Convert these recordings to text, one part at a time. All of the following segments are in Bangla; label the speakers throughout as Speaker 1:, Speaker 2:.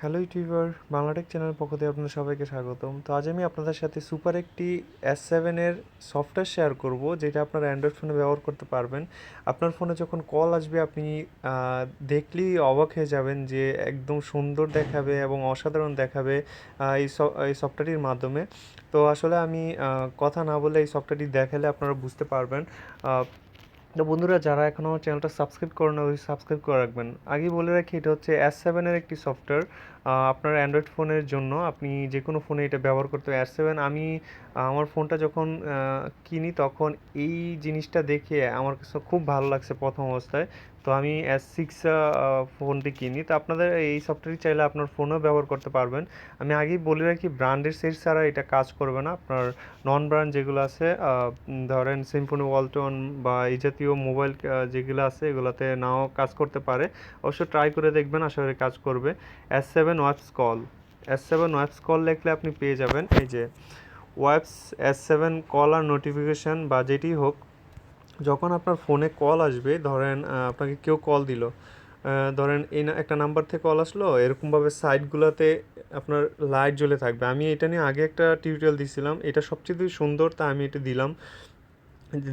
Speaker 1: হ্যালো ইউটিউবার বাংলাটেক চ্যানেলের পক্ষ থেকে আপনাদের সবাইকে স্বাগতম। তো আজ আমি আপনাদের সাথে সুপার একটি এস সেভেনের সফটওয়্যার শেয়ার করব, যেটা আপনার অ্যান্ড্রয়েড ফোনে ব্যবহার করতে পারবেন। আপনার ফোনে যখন কল আসবে, আপনি দেখলেই অবাক হয়ে যাবেন যে একদম সুন্দর দেখাবে এবং অসাধারণ দেখাবে এই এই সফটওয়্যারটির মাধ্যমে। তো আসলে আমি কথা না বলে এই সফটওয়্যারটি দেখালে আপনারা বুঝতে পারবেন। তো বন্ধুরা, যারা এখনও চ্যানেলটা সাবস্ক্রাইব করে না ওই সাবস্ক্রাইব করে রাখবেন। আগে বলে রাখি, এটা হচ্ছে অ্যাস সেভেনের একটি সফটওয়্যার। আপনার অ্যান্ড্রয়েড ফোনের জন্য আপনি যে কোনো ফোনে এটা ব্যবহার করতে অ্যাস সেভেন আমি আমার ফোনটা যখন কিনি তখন এই জিনিসটা দেখে আমার কাছে খুব ভালো লাগছে প্রথম অবস্থায়। তো আমি এস সিক্স ফোনটি কিনি। তো আপনাদের এই সফটওয়্যারটি চাইলে আপনার ফোনেও ব্যবহার করতে পারবেন। আমি আগেই বলে রাখি ব্র্যান্ডের সেট ছাড়া এটা কাজ করবে না। আপনার নন ব্র্যান্ড যেগুলো আছে ধরেন সিম্ফনি ওয়ালটন বা এই জাতীয় মোবাইল যেগুলো আছে, এগুলোতে নাও কাজ করতে পারে। অবশ্য ট্রাই করে দেখবেন, আশা করি কাজ করবে। এস সেভেন ওয়াপস কল এস সেভেন ওয়াপস কল লিখলে আপনি পেয়ে যাবেন। এই যে ওয়াপস এস সেভেন কল আর নোটিফিকেশান বা যেটি হোক যখন আপনার ফোনে কল আসবে, ধরেন আপনাকে কেউ কল দিল ধরেন এই না- একটা নাম্বার থেকে কল আসলো, এরকমভাবে সাইডগুলোতে আপনার লাইট জ্বলে থাকবে। আমি এটা নিয়ে আগে একটা টিউটোরিয়াল দিছিলাম, এটা সবচেয়ে সুন্দর, তা আমি এটা দিলাম।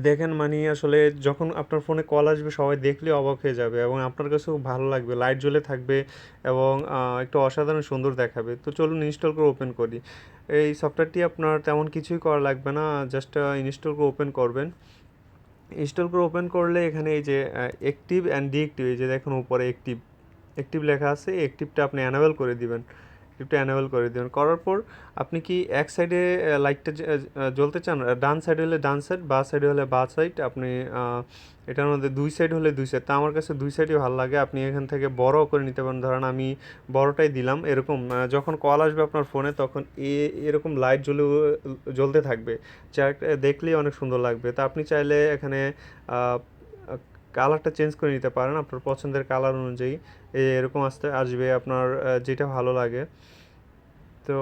Speaker 1: দেখেন মানে আসলে যখন আপনার ফোনে কল আসবে, সবাই দেখলে অবাক হয়ে যাবে এবং আপনার কাছে খুব ভালো লাগবে, লাইট জ্বলে থাকবে এবং একটু অসাধারণ সুন্দর দেখাবে। তো চলুন ইনস্টল করে ওপেন করি। এই সফটওয়্যারটি আপনার তেমন কিছুই করা লাগবে না, জাস্ট ইনস্টল করে ওপেন করবেন। ইনস্টল করে ওপেন করলে এখানে এই যে অ্যাক্টিভ অ্যান্ড ডিএক্টিভ এই যে দেখুন উপরে অ্যাক্টিভ অ্যাক্টিভ লেখা আছে অ্যাক্টিভটা আপনি অ্যানাবেল করে দিবেন। অ্যাক্টিভটা অ্যানাবেল করে দিবেন। করার পর আপনি কি এক সাইডে লাইটটা জ্বলতে চান? ডান সাইড হলে ডান সাইড বা সাইডে হলে বা সাইড আপনি এটার মধ্যে দুই সাইড হলে দুই সাইড তা আমার কাছে দুই সাইডই ভালো লাগে। আপনি এখান থেকে বড় করে নিতে পারেন। ধরেন আমি বড়টাই দিলাম, এরকম যখন কল আসবে আপনার ফোনে তখন এ, এরকম লাইট জ্বলে, জ্বলতে থাকবে। যা দেখলেই অনেক সুন্দর লাগবে। তা আপনি চাইলে এখানে কালারটা চেঞ্জ করে নিতে পারেন আপনার পছন্দের কালার অনুযায়ী। এরকম আসতে আসবে আপনার যেটা ভালো লাগে। তো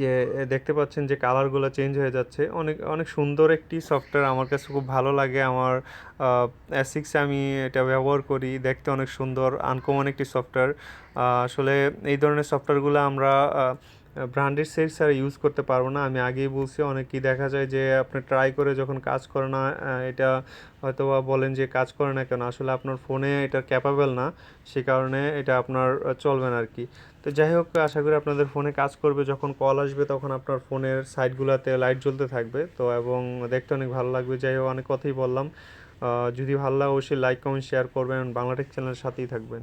Speaker 1: যে দেখতে পাচ্ছেন যে কালারগুলো চেঞ্জ হয়ে যাচ্ছে। অনেক অনেক সুন্দর একটি সফটওয়্যার আমার কাছে খুব ভালো লাগে। আমার সিক্সে আমি এটা ব্যবহার করি, দেখতে অনেক সুন্দর, আনকমন একটি সফটওয়্যার। আসলে এই ধরনের সফটওয়্যারগুলো আমরা ব্র্যান্ডেড সেট ছাড়া ইউজ করতে পারব না। আমি আগেই বলছি, অনেকেই দেখা যায় যে আপনি ট্রাই করে যখন কাজ করে না এটা হয়তো বা বলেন যে কাজ করে না কেন? আসলে আপনার ফোনে এটা ক্যাপাবেল না, সে কারণে এটা আপনার চলবে না আর কি তো যাই হোক, আশা করি আপনাদের ফোনে কাজ করবে। যখন কল আসবে তখন আপনার ফোনের সাইডগুলোতে লাইট জ্বলতে থাকবে। তো এবং দেখতে অনেক ভালো লাগবে। যাই হোক, অনেক কথাই বললাম। যদি ভালো লাগে অবশ্যই লাইক কমেন্ট শেয়ার করবেন। বাংলাটেক চ্যানেলের সাথেই থাকবেন।